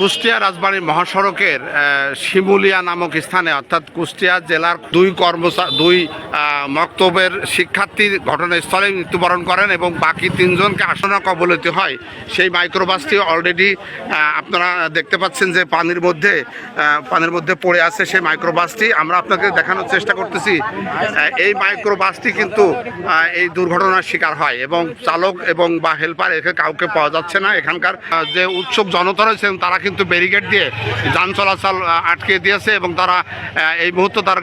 কুষ্টিয়া রাজবাড়ী মহাসড়কের শিমুলিয়া নামক স্থানে, অর্থাৎ কুষ্টিয়া জেলার দুই কর্মচারী দুই মক্তবের শিক্ষার্থী ঘটনাস্থলে মৃত্যুবরণ করেন এবং বাকি তিনজনকে আসনা কবলিত হয়। সেই মাইক্রোবাসটি অলরেডি আপনারা দেখতে পাচ্ছেন যে পানির মধ্যে পানির মধ্যে পড়ে আছে সেই মাইক্রোবাসটি। আমরা আপনাকে দেখানোর চেষ্টা করতেছি এই মাইক্রোবাসটি কিন্তু এই দুর্ঘটনার শিকার হয় এবং চালক এবং বা হেল্পার একে কাউকে পাওয়া যাচ্ছে না। এখানকার যে উৎসুক জনতা রয়েছেন, তারা কিন্তু ব্যারিকেড দিয়ে যান চলাচল আটকে দিয়েছে এবং তারা এই মুহূর্তে তার